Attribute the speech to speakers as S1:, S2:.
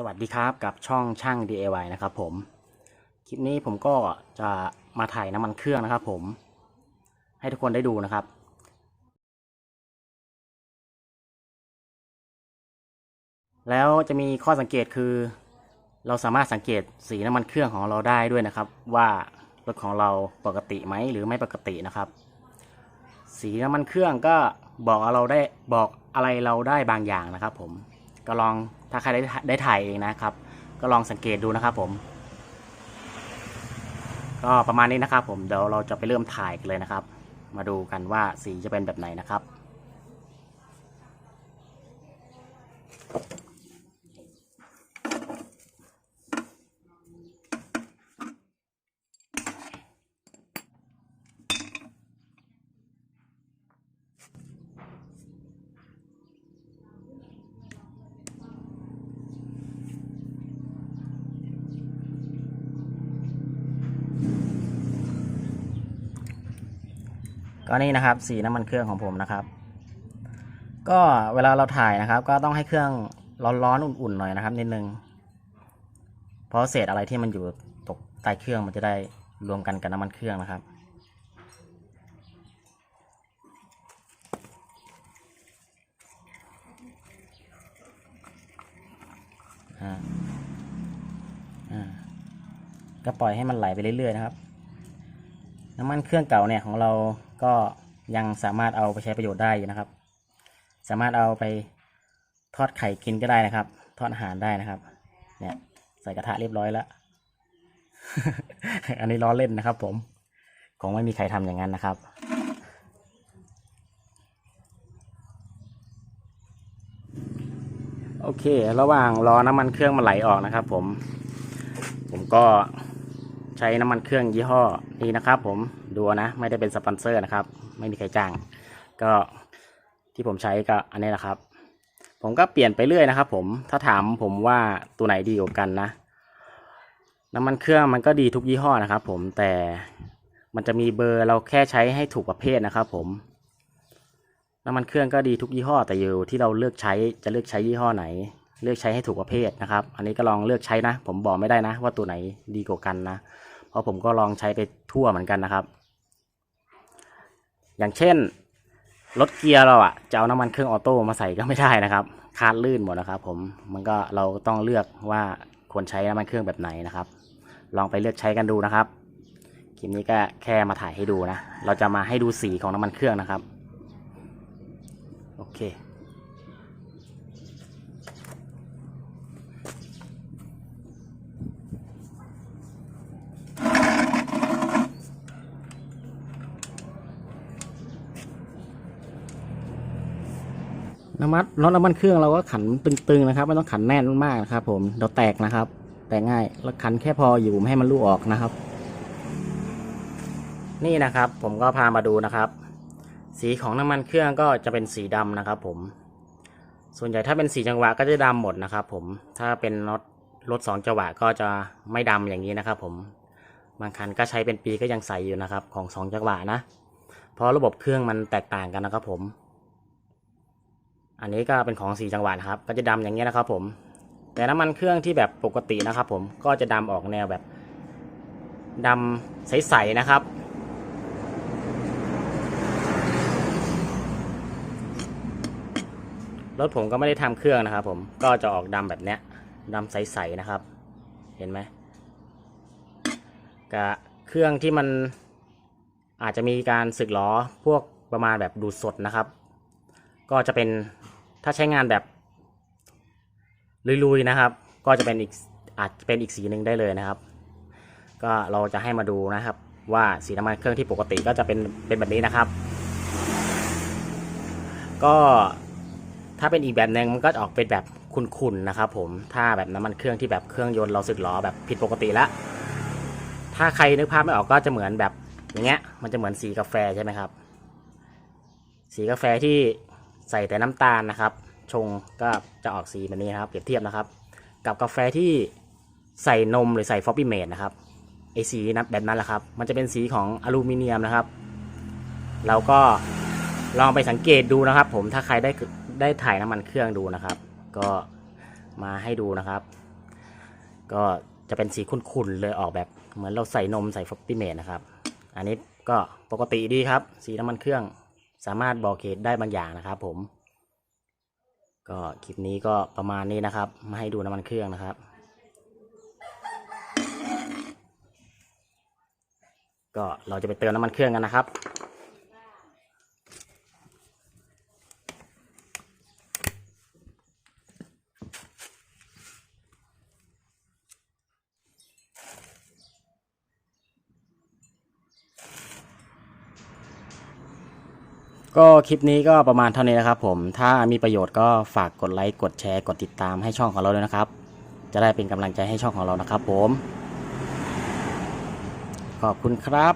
S1: สวัสดีครับกับช่องช่าง DIY นะครับผม คลิปนี้ผมก็จะมาถ่ายน้ำมันเครื่องนะครับผม ให้ทุกคนได้ดูนะครับ แล้วจะมีข้อสังเกตคือ เราสามารถสังเกตสีน้ำมันเครื่องของเราได้ด้วยนะครับ ว่ารถของเราปกติไหมหรือไม่ปกตินะครับ สีน้ำมันเครื่องก็บอกเราได้บอกอะไรเราได้บางอย่างนะครับ ผมก็ลอง ถ้าใครได้ได้ถ่ายเองนะครับ ก็ลองสังเกตดูนะครับ ผม ก็ประมาณนี้นะครับ ผมเดี๋ยวเราจะไปเริ่มถ่ายกันเลยนะครับ มาดูกันว่าสีจะเป็นแบบไหนนะครับ ก็นี่นะครับ สีน้ำมันเครื่องของผมนะครับ ก็เวลาเราถ่ายนะครับ ก็ต้องให้เครื่องร้อนๆอุ่นๆหน่อยนะครับ นิดนึงเพราะเศษอะไรที่มันอยู่ตกใต้เครื่องมันจะได้รวมกันกับน้ำมันเครื่องนะครับอ่าอ่าก็ปล่อยให้มันไหลไปเรื่อยๆนะครับ น้ำมันเครื่องเก่าเนี่ยของเราก็ยังสามารถเอาไปใช้ประโยชน์ได้อยู่นะครับ สามารถเอาไปทอดไข่กินก็ได้นะครับ ทอดอาหารได้นะครับ เนี่ยใส่กระทะเรียบร้อยแล้ว อันนี้ล้อเล่นนะครับ ผมคงไม่มีใครทำอย่างนั้นนะครับโอเค ระหว่างรอน้ำมันเครื่องมันไหลออกนะครับ ผม ผมก็ใช้น้ำมันเครื่องยี่ห้อนี้นะครับ ผม ดูนะ ไม่ได้เป็นสปอนเซอร์นะครับ ไม่มีใครจ้าง ก็ที่ผมใช้ก็อันนี้แหละครับ ผมก็เปลี่ยนไปเรื่อยนะครับ ผมถ้าถามผมว่าตัวไหนดีกว่ากันนะน้ำมันเครื่องมันก็ดีทุกยี่ห้อนะครับ ผมแต่มันจะมีเบอร์เราแค่ใช้ให้ถูกประเภทนะครับ ผมน้ำมันเครื่องก็ดีทุกยี่ห้อแต่อยู่ที่เราเลือกใช้จะเลือกใช้ยี่ห้อไหน เลือกใช้ให้ถูกประเภทนะครับ อันนี้ก็ลองเลือกใช้นะ ผมบอกไม่ได้นะ ว่าตัวไหนดีกว่ากันนะ เพราะผมก็ลองใช้ไปทั่วเหมือนกันนะครับ อย่างเช่นรถเกียร์เราอะจะเอาน้ำมันเครื่องออโต้มาใส่ก็ไม่ได้นะครับคาดลื่นหมดนะครับผมมันก็เราต้องเลือกว่าควรใช้น้ำมันเครื่องแบบไหนนะครับ ลองไปเลือกใช้กันดูนะครับคลิปนี้ก็แค่มาถ่ายให้ดูนะ เราจะมาให้ดูสีของน้ำมันเครื่องนะครับ โอเค น้ำมันน็อตน้ำมันเครื่องเราก็ขันตึงๆนะครับ ไม่ต้องขันแน่นมากนะครับ ผมเดี๋ยวแตกนะครับ แตกง่ายแล้วขันแค่พออยู่ไม่ให้มันลู่ออกนะครับ นี่นะครับ ผมก็พามาดูนะครับ สีของน้ำมันเครื่องก็จะเป็นสีดำนะครับ ผม ส่วนใหญ่ถ้าเป็นสีจังหวะก็จะดำหมดนะครับ ผมถ้าเป็นรถรถสองจังหวะก็จะไม่ดำอย่างนี้นะครับ ผมบางคันก็ใช้เป็นปีก็ยังใสอยู่นะครับ ของสองจังหวะนะเพราะระบบเครื่องมันแตกต่างกันนะครับ ผม อันนี้ก็เป็นของสีจังหวะนะครับ ก็จะดำอย่างเงี้ยนะครับ ผม แต่น้ำมันเครื่องที่แบบปกตินะครับ ผมก็จะดำออกแนวแบบดำใสๆนะครับ รถผมก็ไม่ได้ทำเครื่องนะครับ ผมก็จะออกดำแบบเนี้ยดำใสๆนะครับ เห็นไหมกับเครื่องที่มันอาจจะมีการสึกล้อพวกประมาณแบบดูดสดนะครับ ก็จะเป็นถ้าใช้งานแบบลุยๆนะครับ ก็จะเป็นอีกอาจจะเป็นอีกสีหนึ่งได้เลยนะครับ ก็เราจะให้มาดูนะครับ ว่าสีน้ำมันเครื่องที่ปกติก็จะเป็นเป็นแบบนี้นะครับ ก็ถ้าเป็นอีกแบบหนึ่งมันก็ออกเป็นแบบขุ่นๆนะครับ ผมถ้าแบบน้ำมันเครื่องที่แบบเครื่องยนต์เราสึกล้อแบบผิดปกติแล้วถ้าใครนึกภาพไม่ออกก็จะเหมือนแบบอย่างเงี้ยมันจะเหมือนสีกาแฟใช่ไหมครับ สีกาแฟที่ ใส่แต่น้ำตาลนะครับ ชงก็จะออกสีแบบนี้นะครับ เปรียบเทียบนะครับ กับกาแฟที่ใส่นมหรือใส่ฟอปปี้เมดนะครับไอสีนะแบบนั้นแหละครับ มันจะเป็นสีของอลูมิเนียมนะครับ เราก็ลองไปสังเกตดูนะครับ ผมถ้าใครได้ได้ถ่ายน้ำมันเครื่องดูนะครับ ก็มาให้ดูนะครับ ก็จะเป็นสีขุ่นๆเลยออกแบบเหมือนเราใส่นมใส่ฟอปปี้เมดนะครับ อันนี้ก็ปกติดีครับ สีน้ำมันเครื่อง สามารถบอกเขตได้บางอย่างนะครับผม ก็คลิปนี้ก็ประมาณนี้นะครับ มาให้ดูน้ำมันเครื่องนะครับ ก็เราจะไปเติมน้ำมันเครื่องกันนะครับ ก็คลิปนี้ก็ประมาณเท่านี้นะครับผม ถ้ามีประโยชน์ก็ฝากกดไลค์ กดแชร์ กดติดตามให้ช่องของเราด้วยนะครับ จะได้เป็นกำลังใจให้ช่องของเรานะครับผม ขอบคุณครับ